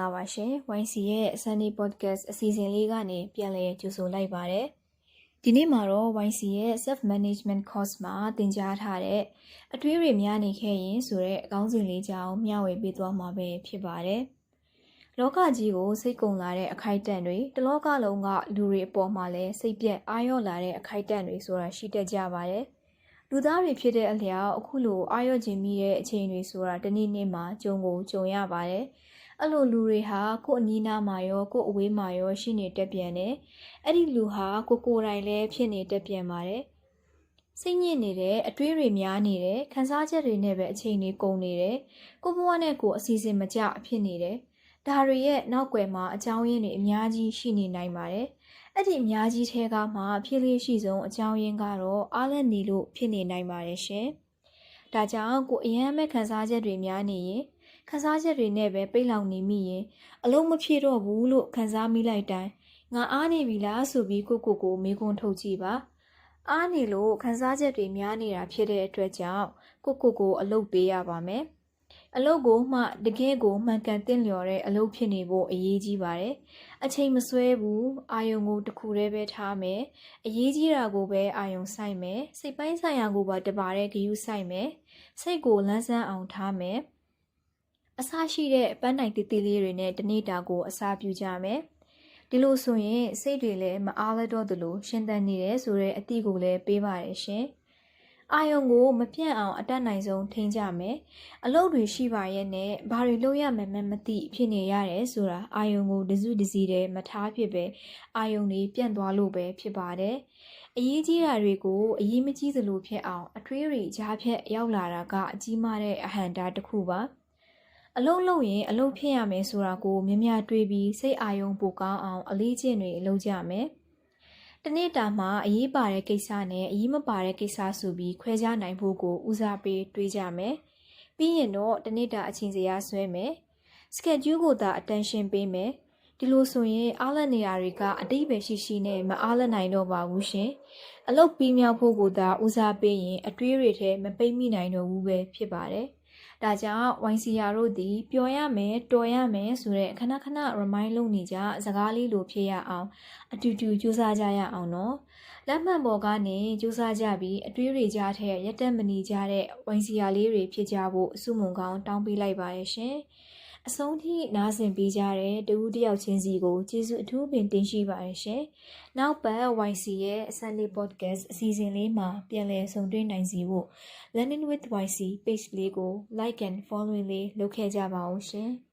လာပါရှင် YC ရဲ့ Sunday Podcast အစီအစဉ်လေးကနေပြန်လည်ကြိုဆိုလိုက်ပါရစေဒီနေ့မှာတော့ YC ရဲ့ Self Management Course မှာသင်ကြားထားတဲ့အတွေးတွေများနေခဲ့ရင်ဆိုတဲ့အကောင်းစဉ်လေးကြောင်းမျှဝေပေးသွားမှာပဲဖြစ်ပါတယ်လောကကြီးကိုစိတ်ကုံလာတဲ့အခိုက်အတန့်တွေတလောကလုံးကလူတွေအပေါ်မှာလည်းစိတ်ပြက်အာရုံလာတဲ့အခိုက်အတန့်တွေဆိုတာရှိတတ်ကြပါတယ် လူသားတွေဖြစ်တဲ့အလျောက်အခုလိုအာရုံကျင်မိတဲ့အချိန်တွေဆိုတာတနေ့နေ့မှာကြုံကိုကြုံရပါတယ်။အဲ့လိုလူတွေဟာကိုယ်အနီးနားမှာရောကိုယ်အဝေးမှာရောရှိနေတတ်ပြန်တယ်။အဲ့ဒီလူဟာကိုကိုယ်တိုင်လည်းဖြစ်နေတတ်ပြန်ပါတယ်။စိတ်ညစ်နေတယ်အတွေးတွေများနေတယ်ခံစားချက်တွေနဲ့ပဲအချိန်တွေကုန်နေတယ်။ကိုယ်ဘဝနဲ့ကိုယ်အစီအစဉ်မကျဖြစ်နေတယ်။ ဒါတွေရဲ့နောက်ွယ်မှာအကြောင်းရင်းတွေအများကြီးရှိနေနိုင်ပါတယ်။အဲ့ဒီအများကြီးထဲကမှဖြစ်လေးရှိဆုံးအကြောင်းရင်းကတော့အားလက်နေလို့ဖြစ်နေနိုင်ပါတယ်ရှင်။ဒါကြောင့်ကိုအရန်မဲ့ခံစားချက်တွေများနေရင်ခံစားချက်တွေနဲ့ပဲပိတ်လောင်နေမိရင်အလုံးမဖြစ်တော့ဘူးလို့ခံစားမိလိုက်တိုင်းငါအားနေပြီလားဆိုပြီးကိုကိုကိုမေးခွန်းထုတ်ကြည့်ပါ။အားနေလို့ခံစားချက်တွေများနေတာဖြစ်တဲ့အတွက်ကြောင့်ကိုကိုကိုအလုပ်ပေးရပါမယ်။ အလုပ်ကိုမှတကယ်ကိုမှန်ကန်တင့်လျော်တဲ့အလုပ်ဖြစ်နေဖို့အရေးကြီးပါတယ်။အချိန်မဆွဲဘူးအာယုံကိုတစ်ခုတည်းပဲထားမယ်။အရေးကြီးတာကိုပဲအာယုံဆိုင်မယ်။စိတ်ပိုင်းဆိုင်ရာကိုပါတပါတဲ့ဂယုဆိုင်မယ်။စိတ်ကိုလန်းဆန်းအောင်ထားမယ်။အစားရှိတဲ့ပန်းနိုင်တီတီလေးတွေနဲ့တနေ့တာကိုအစားပြုကြမယ်။ဒီလိုဆိုရင်စိတ်တွေလည်းမအားလတော့သလိုရှင်းတန်နေတယ်ဆိုတဲ့အသည့်ကိုလည်းပေးပါတယ်ရှင်။ အာယုံကိုမပြန့်အောင်အတက်နိုင်ဆုံးထိန်းကြမယ်အလုပ်တွေရှိပါရဲ့နဲ့ဘာတွေလုပ်ရမယ်မမသိဖြစ်နေရတယ်ဆိုတာအာယုံကိုတစုတစည်းတည်းမထားဖြစ်ပဲအာယုံတွေပြန့်သွားလို့ပဲဖြစ်ပါတယ်အရေးကြီးတာတွေကိုအရေးမကြီးသလိုဖြစ်အောင်အထွေးတွေကြားဖြတ်ရောက်လာတာကအကြီးမားတဲ့အဟန္တာတစ်ခုပါအလုံးလုံးရင်အလုံးဖြစ်ရမယ်ဆိုတာကိုမြင်မြတွေးပြီးစိတ်အာယုံပိုကောင်းအောင်အလေးကျင့်တွေလုပ်ကြမယ်။ တနေ့တာမှာအရေးပါတဲ့ကိစ္စနဲ့အရေးမပါတဲ့ကိစ္စဆိုပြီးခွဲခြားနိုင်ဖို့ကိုဦးစားပေးတွေးကြမယ်။ပြီးရင်တော့တနေ့တာအချိန်စရာဆွဲမယ်။ schedule ကိုသာ attention ပေးမယ်။ဒီလိုဆိုရင်အားလက်နေရာတွေကအတိတ်ပဲရှိရှိနဲ့မအားလက်နိုင်တော့ပါဘူးရှင်။အလုပ်ပြီးမြောက်ဖို့ကိုသာဦးစားပေးရင်အတွေးတွေထဲမပိတ်မိနိုင်တော့ဘူးပဲဖြစ်ပါတယ်။ ဒါကြောင့် YCR တို့သည်ပျော်ရမယ်တော်ရမယ်ဆိုတဲ့ခဏခဏ remind လုပ်နေကြစကားလေးလိုဖြစ်ရအောင်အတူတူကြိုးစားကြရအောင်နော်လက်မှန်ပေါ်ကနေကြိုးစားကြပြီးအတွေးတွေကြားထဲရက်တက်မနေကြတဲ့ YCR လေးတွေဖြစ်ကြဖို့အစုမုံကောင်းတောင်းပေးလိုက်ပါရရှင်။ အဆုံးထိနားဆင်ပေးကြတဲ့တဦးတယောက်ချင်းစီကိုကျေးဇူးအထူးပင်တင်ရှိပါတယ်ရှင်။နောက်ပတ် YC ရဲ့ Sunday Podcast အစီအစဉ်လေးမှာပြန်လည်ဆုံတွေ့နိုင်စီဖို့ Learning with YC page လေးကို like and follow လေးလုပ်ခဲ့ကြပါဦးရှင်။